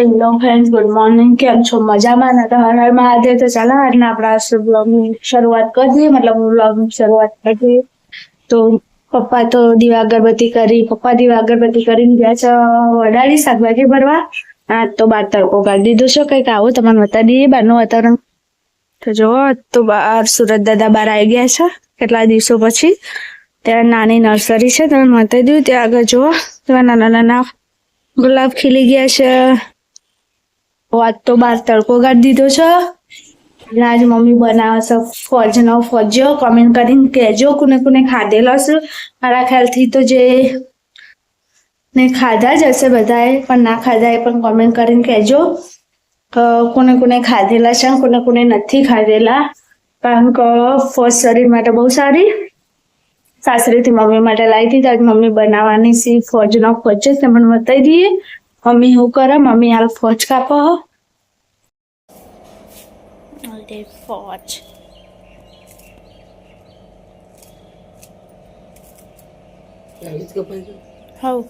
Hello friends good morning કેમ છો? મજામાં? ને તો હર હર મહાદેવ તો ચાલો આજના આપણા બ્લોગની શરૂઆત કરી દઈએ મતલબ બ્લોગની શરૂઆત કરી દઈએ તો પપ્પા તો દીવા અગરબત્તી કરી પપ્પા દીવા અગરબત્તી કરીને ગયા છે વડાળી શાકભાજી ભરવા. આ તો બાર તડકો કાઢી દીધો છે. કંઈક આવું તમને બતા દઈએ બહારનું વાતાવરણ. તો જુઓ, તો બહાર સુરત દાદા બહાર આવી ગયા છે, કેટલા દિવસો પછી. ત્યાં નાની નર્સરી છે, તમે મતા દીધું. ત્યાં આગળ જુઓ, ત્યાં નાના નાના ગુલાબ ખીલી ગયા છે. આજ તો બાર તડકો કાઢી દીધો છે. આજ મમ્મી બનાવે છે ફોજનો ફોજ્યો. કોમેન્ટ કરીને કહેજો કોને કોને ખાધેલો છે મારા ખ્યાલથી તો જે ને ખાધા જ હશે બધાએ, પણ ના ખાધા એ પણ કોમેન્ટ કરીને કહેજો. કોને કોને ખાધેલા છે, કોને કોને નથી ખાધેલા. કારણ કે ફોજ શરીર માટે બહુ સારી. સાસરીથી મમ્મી માટે લાવી દીધી. આજ મમ્મી બનાવવાની સી ફોજનો ફોજ છે, તે મને બતાવી દઈએ. મમ્મી હું કરે? મમ્મી હાલ ફોજ કાપો અરે ફોજ હવ.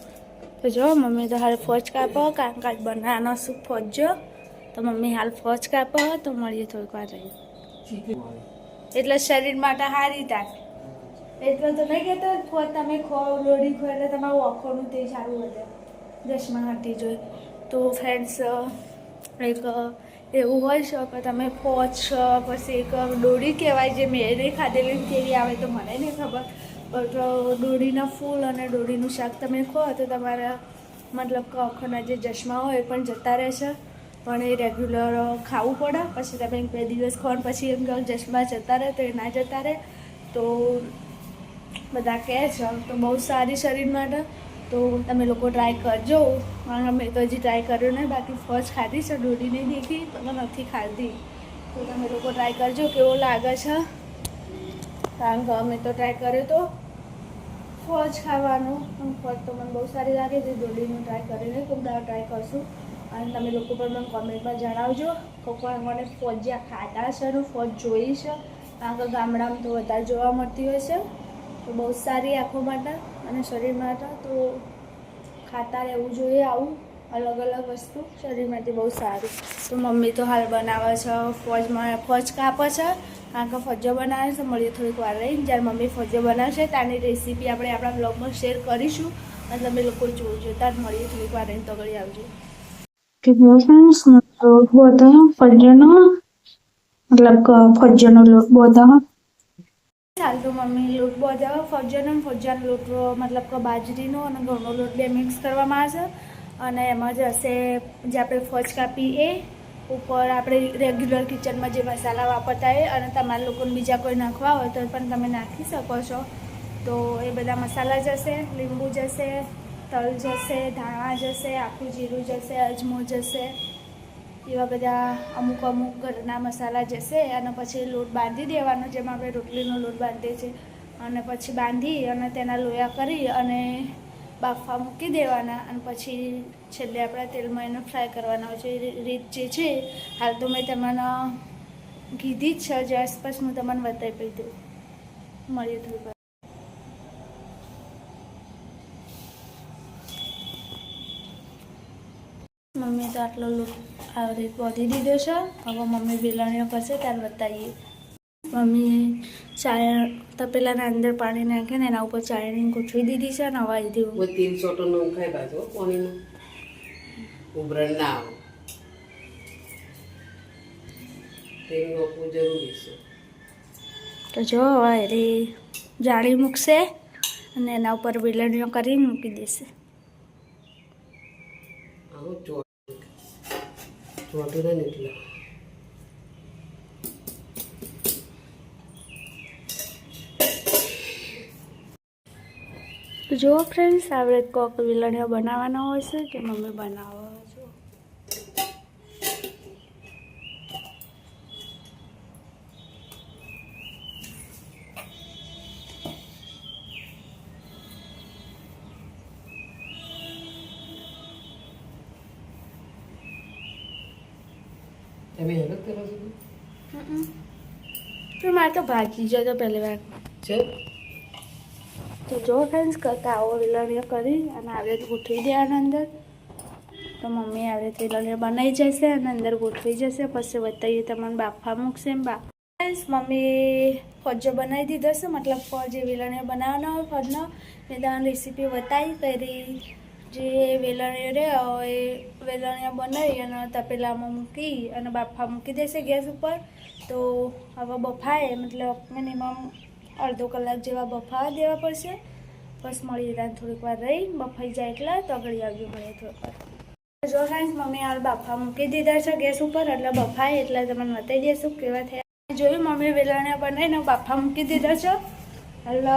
તો જો મમ્મી તો હાલ ફોજ કાપો કામકાજ બનાવવાનો શું ફોજો તો મમ્મી હાલ ફોજ કાપો તો મળીએ થોડીક વાર રહી એટલે શરીર માટે સારી તાક. એટલે તો નહીં કહેતો ફોજ તમે ખો લોડી ખો એટલે તમારું ઓખોનું તે સારું વધે. દસમા હટી જોઈ તો ફ્રેન્ડ્સ એક એવું હોય છે કે તમે પોચ પછી એક દોરી કહેવાય જે મેં નહીં ખાધેલી કેવી આવે તો મને નહીં ખબર. પણ દોરીના ફૂલ અને દોરીનું શાક તમે ખો તો તમારા મતલબ કે આંખોના જે ચશ્મા હોય એ પણ જતા રહેશે પણ એ રેગ્યુલર ખાવું પડે, પછી તમે બે દિવસ ખો પછી એમ કહો ચશ્મા જતા રહે તો એ ના જતા રહે. તો બધા કહે છે, તો બહુ સારી શરીર માટે તો તમે લોકો ટ્રાય કરજો. કારણ મેં તો હજી ટ્રાય કર્યો નહીં, બાકી ફર્સ્ટ ખાધી છે દોડી નહીં દેખી તો નથી ખાધી. તો તમે લોકો ટ્રાય કરજો, કેવો લાગે છે? કારણ કે અમે તો ટ્રાય કર્યો તો ફોજ ખાવાનું. ફોજ તો મને બહુ સારી લાગે છે દોડીનું ટ્રાય કરીને ખૂબ દાળ ટ્રાય કરશું. અને તમે લોકો પણ મને કોમેન્ટમાં જણાવજો. કોઈક મને ફોજ જ્યાં ખાતા છે અને ફોજ જોઈ છે. કારણ કે ગામડામાં તો વધારે જોવા મળતી હોય છે. તો બહુ સારી આંખો માટે. અને શરીરમાં હતા તો ખાતા રહેવું જોઈએ આવું અલગ અલગ વસ્તુ. શરીર માટે બહુ સારું. તો મમ્મી તો હાલ બનાવે છે, ફોજમાં ફોજ કાપે છે, કારણ કે ફજો બનાવે છે, મળીએ થોડીક વાર રહીને. જ્યારે મમ્મી ફજો બનાવશે, ત્યાંની રેસીપી આપણે આપણા બ્લોગમાં શેર કરીશું. અને તમે લોકો જોજો. ત્યાં મળીએ થોડીક વાર રહીને તો ગળી આવજો ફજ્જનો મતલબ ફજ્જનો લોટ બધા ચાલ તો મમ્મી લોટ બધા ફજ્જનો અને ફજ્જાનો લોટ, મતલબ કે બાજરીનો અને ઘઉંનો લોટ બે મિક્સ કરવામાં આવશે અને એમાં જ હશે, જે આપણે ફજ કાપી એ, ઉપર આપણે રેગ્યુલર કિચનમાં જે મસાલા વાપરતા હોય અને તમારા લોકોને બીજા કોઈ નાખવા હોય તો પણ તમે નાખી શકો છો. તો એ બધા મસાલા જશે, લીંબુ જશે, તલ જશે, ધાણા જશે, આખું જીરું જશે, અજમો જશે. એવા બધા અમુક અમુક ઘરના મસાલા જશે અને પછી લોટ બાંધી દેવાનો, જેમાં આપણે રોટલીનો લોટ બાંધીએ છીએ. અને પછી બાંધી અને તેના લોયા કરી અને બાફવા મૂકી દેવાના. અને પછી છેલ્લે આપણે તેલમાં એને ફ્રાય કરવાના હોય છે. રીત જે છે, હાલ તો મેં તમને કીધી જ છે, જે આસપાસ હું તમને બતાવી દઉં. મળીએ થોડું વાર મમ્મી તો આટલો લોટ આવી પોતી દીધો છે. હવે મમ્મી વેલણીઓ કરશે ત્યાર બતાવીએ. મમ્મીએ ચાય તપેલાના અંદર પાણી નાખીને એના ઉપર ચાયણી ગોઠવી દીધી છે અને હવા દીધી. તીનસો ટન ઉખાઈ બાજુ પાણીનું. ઉભરણ ના આવે. તો જો હવા એ જાળી મૂકશે અને એના ઉપર વેલણીઓ કરીને મૂકી દેશે. આવું ચોટ ચોટું ને એટલે. જુઓ ફ્રેન્ડ્સ આપણે કોક વિલણિયો બનાવવાનો હોય છે કે મમ્મી બનાવો? તમે હેલ્પ કરો છો પણ મારે તો ભાગી જાય તો પહેલી વાર છે તો જો ફ્રેન્ડ્સ કરતા આવો વેલણીઓ કરી અને આવી રીતે ગોઠવી દેવાના અંદર તો મમ્મી આવી રીતે વેલણીઓ બનાવી જશે અને અંદર ગોઠવી જશે પછી બતાવીએ તમને બાફા મૂકશે એમ બા ફ્રેન્ડ્સ મમ્મી ફજો બનાવી દીધો છે મતલબ ફજ એ વેલણીઓ બનાવવાનો હોય ફજનો મેં તમને રેસીપી બતાવી કરી જે વેલણીઓ રહે એ વેલણીઓ બનાવી અને તપેલામાં મૂકી અને બાફા મૂકી દેશે ગેસ ઉપર. તો હવે બફાય, મતલબ મિનિમમ અડધો કલાક જેવા બફાવા દેવા પડશે. બસ મળી જતા થોડીક વાર રહી, બફાઈ જાય એટલે તગડી આવ્યું મળે થોડીક વાર. જો ફ્રેન્ડ્સ મમ્મી હાલ બાફા મૂકી દીધા છે ગેસ ઉપર, એટલે બફાય, એટલે તમને બતાવી દેશું કેવા થયા. જોયું મમ્મી વેલણીઓ બનાવીને બાફા મૂકી દીધા છે? એટલે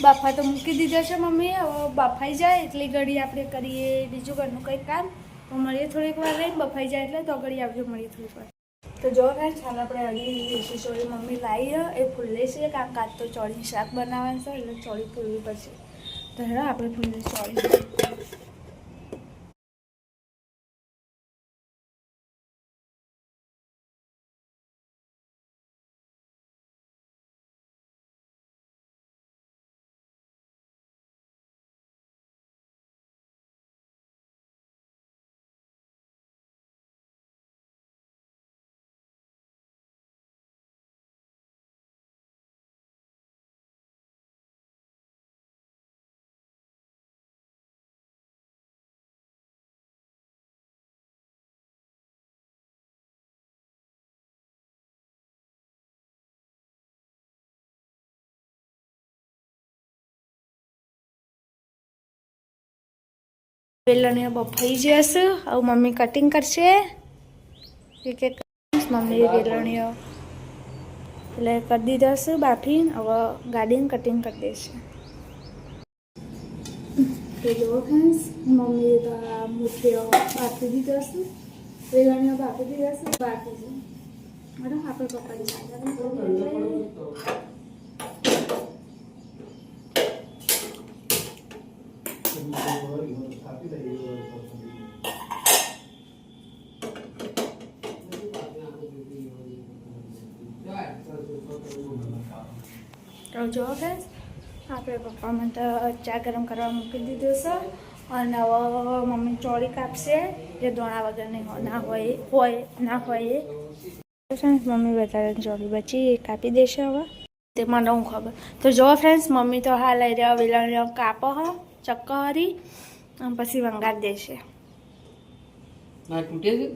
બાફા તો મૂકી દીધા છે મમ્મી. હવે બફાઈ જાય એટલી ઘડી આપણે કરીએ બીજું ઘરનું કંઈક કામ. તો મળીએ થોડીક વાર રહીને. બફાઈ જાય એટલે તો ઘડી આવજો મળીએ થોડીક વાર. તો જો કાંઈ ચાલ આપણે અઢી દેશી ચોળી. મમ્મી લાવી એ ફૂલે છે. કાં કાં તો ચોળી શાક બનાવવાનું છે, એટલે ચોળી ફૂલવી પડશે તો હેડો, આપણે ફૂલે ચોળી. વેલણીઓ બફાઈ જશે હવે મમ્મી કટિંગ કરશે. કે મમ્મી વેલણીઓ એટલે કરી દીધા છે બાફી હવે ગાડીને કટિંગ કરી દેશે. હેલો ફ્રેન્ડ્સ મમ્મી મુઠીઓ બાફી દીધા છે. વેલણીઓ બાફી દીધા છે. બાફી છે. બરાબર આપણે પપ્પાની તો જો ફ્રેન્ડ્સ આપણે પપ્પા મને તો ચા ગરમ કરવા મૂકી દીધો છે. અને હવે મમ્મી ચોળી કાપશે. જે દોણા વગરની હો- ના હોય હોય ના હોય. એ ફ્રેન્ડ્સ મમ્મી વધારે ચોળી બચી એ કાપી દેશે હવે. તે મને હું ખબર. તો જો ફ્રેન્ડ્સ મમ્મી તો હાલ લઈ રહ્યા વેલણીઓ કાપો હો ચક્કો હરી અને પછી વંગાર દેશે. તૂટે છે?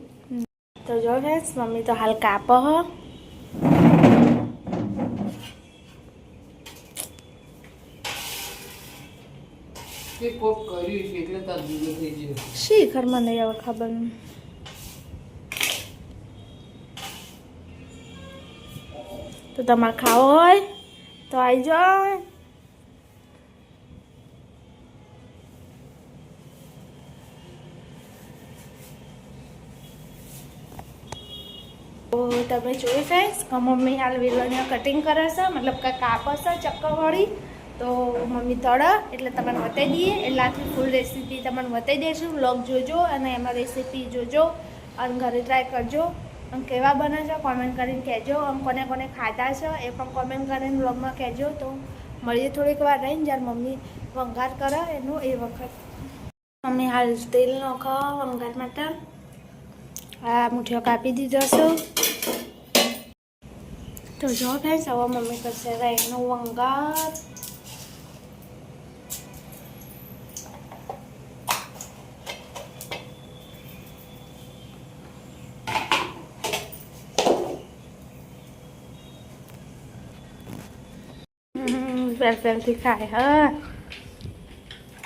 તો જો ફ્રેન્ડ્સ મમ્મી તો હાલ કાપો હ. તે કોક કર્યું છે એટલે તાર જુદો થઈ ગયો. શી ઘરમાં નહીં આવે ખબર? તો તમારે ખાવો હોય તો આવી જાઓ તમે જોઈ ફ્રેન્ડ્સ મમ્મી હાલ વેલણીઓ કટિંગ કરે છે, મતલબ કે કાપે છે ચક્કરવાળી. તો મમ્મી તળ, એટલે તમને બતાવી દઈએ. એટલે આખી ફૂલ રેસીપી તમને બતાવી દઈશું બ્લોગ જોજો અને એમાં રેસીપી જોજો અને ઘરે ટ્રાય કરજો. અને કેવા બને છે કોમેન્ટ કરીને કહેજો. અને કોને કોને ખાધા છે એ પણ કોમેન્ટ કરીને બ્લોગમાં કહેજો. તો મળીએ થોડીક વાર રહીને. જ્યારે મમ્મી વંઘાર કરે એનું એ વખત. મમ્મી હાલ તેલ નાખો વંઘાર માટે. આ મુઠ્ઠીઓ કાપી દીધો છો. તો જો ફ્રેન્ડ્સ હવે મમ્મી કરશે એનું વંગાર. પેલ પેલથી ખાય હા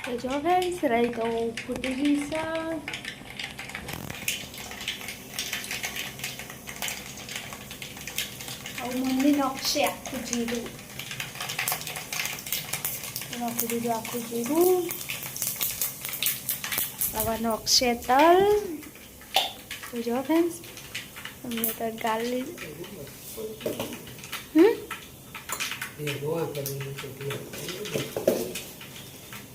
તો જો ફ્રેન્ડ્સ રાઈ તો ફૂટી હવે મમ્મી નાખશે આખું જીરું નાખી દીધું આખું જીરું હવે નાખશે તલ જો ફ્રેન્ડ્સ તમને તો ગાલી હમ એ જોવા કર્યું છે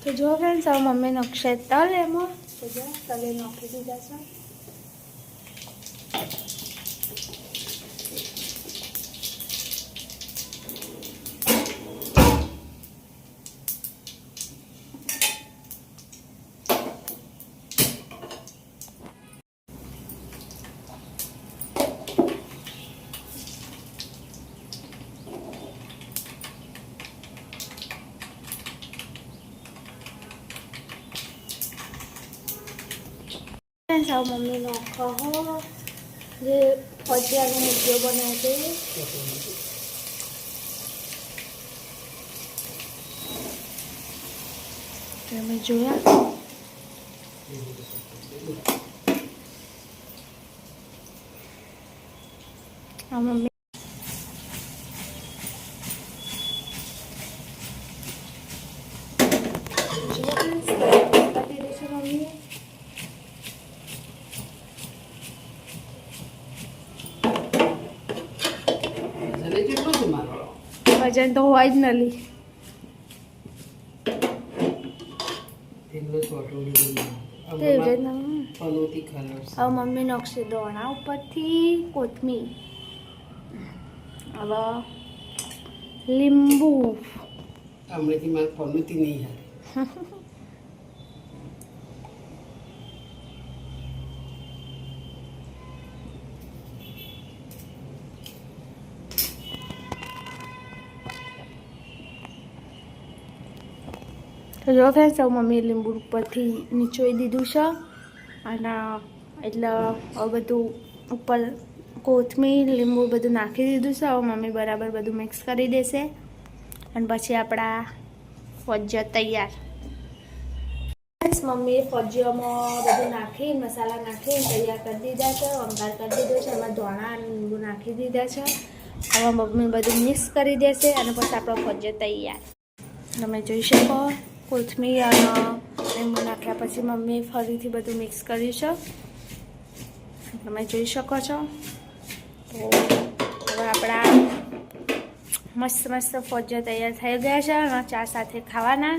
તો જો ફ્રેન્ડ્સ હવે મમ્મી ક્ષેત્ર તલ એમાં. તો જો તલે નાખી દીધા છે. સાવ મમ્મીનો આખો જે ફોજિયાનો મુદ્દો બનાવે છે. તમે જોયા? આ મમ્મી કાપી દેશે મમ્મી વજને કેટલું છે મારો વજન તો હોય જ હવે મમ્મી નકશે દોણા ઉપરથી કોથમીર. હવે લીંબુ. હમણાંથી મારે પનોતી નહીં હારે તો જો ફ્રેન્ડ સૌ મમ્મીએ લીંબુ ઉપરથી નીચોઈ દીધું છે અને એટલે બધું ઉપર કોથમીર લીંબુ બધું નાખી દીધું છે હવે મમ્મી બરાબર બધું મિક્સ કરી દેશે અને પછી આપણા ફોજ્જા તૈયાર. મમ્મીએ ફોજ્જામાં બધું નાખી મસાલા નાખી તૈયાર કરી દીધા છે અંગાર કરી દીધો છે એમાં ધોણા અને લીંબુ નાખી દીધા છે હવે મમ્મી બધું મિક્સ કરી દેશે અને પછી આપણો ફોજ્જો તૈયાર. તમે જોઈ શકો. કોથમીર અને લીંબુ નાખ્યા પછી મમ્મીએ ફરીથી બધું મિક્સ કર્યું છે. તમે જોઈ શકો છો. તો હવે આપણા મસ્ત મસ્ત ફોજો તૈયાર થઈ ગયા છે અને ચા સાથે ખાવાના.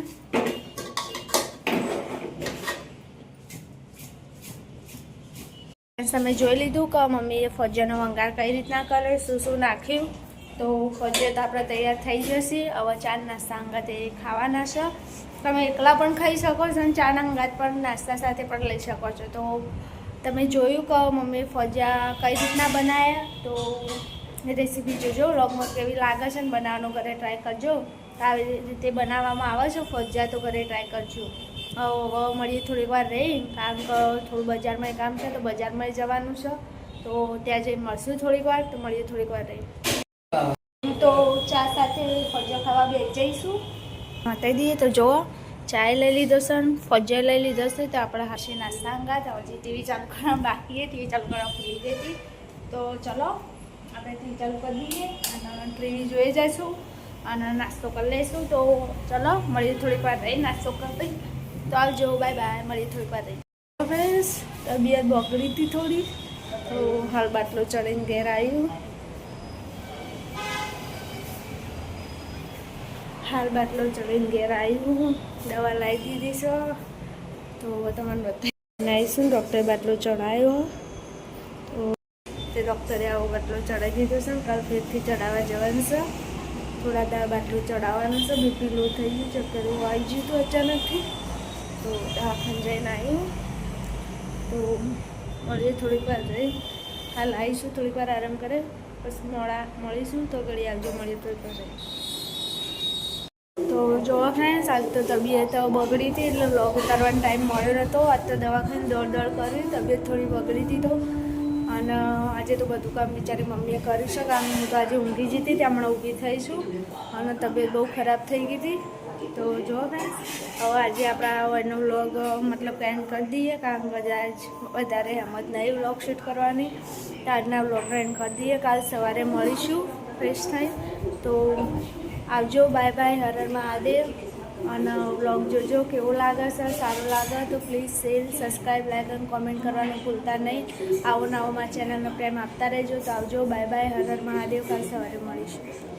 તમે જોઈ લીધું કે મમ્મીએ ફોજ્જાનો વંગાર કઈ રીતના કરે, શું શું નાખ્યું? તો ફોજ્જા તો આપણે તૈયાર થઈ જશે. હવે ચાર નાસ્તા એ ખાવાના છે. તમે એકલા પણ ખાઈ શકો છો અને ચાના અંગાત પણ નાસ્તા સાથે પણ લઈ શકો છો. તો તમે જોયું કે મમ્મી ફોજ્જા કઈ રીતના બનાવ્યા તો રેસીપી જોજો વ્લોગમાં કેવી લાગે છે ને બનાવવાનું ઘરે ટ્રાય કરજો. આવી રીતે બનાવવામાં આવે છે ફજિયા તો ઘરે ટ્રાય કરજો. હવે મળીએ થોડીક વાર રહી કારણ કે થોડું બજારમાં કામ છે તો બજારમાં જવાનું છે. તો ત્યાં જઈ મળશું થોડીક વાર તો મળીએ થોડીક વાર રહી. તો ચા સાથે ફોજ્જા ખાવા બે જઈશું. દઈએ તો જુઓ. ચાય લઈ લીધો છે ફજર લઈ લીધો છે તો આપણે હાશી નાસ્તા અંગા તો હજી ટીવી ચાલુ કરવા બાકી ટીવી ચાલુ કરવા ભૂલી ગઈ તો ચલો, આપણે ટીવી ચાલુ કરી દઈએ અને ટીવી જોઈ જઈશું અને નાસ્તો કરી લઈશું. તો ચલો, મળીએ થોડીક વાર રહી નાસ્તો કરી તો આવજો, બાય બાય, મળીએ થોડીક વાર રહી ફ્રેન્ડ્સ તબિયત બગડી હતી થોડી, તો હાલ બાટલો ચડીને ઘેર આવ્યું હાલ બાટલો ચડીને ઘેર આવ્યું દવા લાવી દીધી છે. તો તમને બતાવી આવીશું. ડૉક્ટરે બાટલો ચડાવ્યો તો તે ડૉક્ટરે આવો બાટલો ચડાવી દીધો છે કાલ ફેરથી ચડાવવા જવાનું છે. થોડા દાળ બાટલો ચડાવવાનું છે. બીપી લો થઈ ગયું, ચક્કર એવું આવી ગયું હતું અચાનકથી તો દવાખાને જઈને આવ્યું તો મળીએ થોડીક વાર રહી હાલ આવીશું, થોડીક વાર આરામ કરે. પછી મોડા મળીશું. તો ઘડી આવજો, મળીએ વાર રહી તો જોવા ફ્રેન્ડ્સ આજ તો તબિયત બગડી હતી એટલે વ્લોગ ઉતારવાનો ટાઈમ મળ્યો નહોતો. આજ તો દવાખાને દોડ દોડ કરી, તબિયત થોડી બગડી હતી તો. અને આજે તો બધું કામ બિચારી મમ્મીએ કર્યું છે કારણ હું તો આજે ઊંઘી જતી હતી, હમણાં ઊભી થઈશું અને તબિયત બહુ ખરાબ થઈ ગઈ હતી. તો જો ફ્રેન્ડ્સ હવે આજે આપણા એનો વ્લોગ મતલબ એન્ડ કરી દઈએ. કારણ કે આજ વધારે હેમત નહીં વ્લોગ શૂટ કરવાની. તો આજના વ્લોગને એન્ડ કરી દઈએ. કાલ સવારે મળીશું ફ્રેશ થઈ તો આવજો, બાય બાય હરરમાં હર મહાદેવ. અને વ્લોગ જોજો, કેવો લાગે છે સારું લાગે તો પ્લીઝ શેર સબસ્ક્રાઈબ લાઈક અને કોમેન્ટ કરવાનું ભૂલતા નહીં. આવો નવો મારા ચેનલનો પ્રેમ આપતા રહેજો. તો આવજો, બાય બાય હરરમાં હર મહાદેવ. કાલ સવારે મળીશું.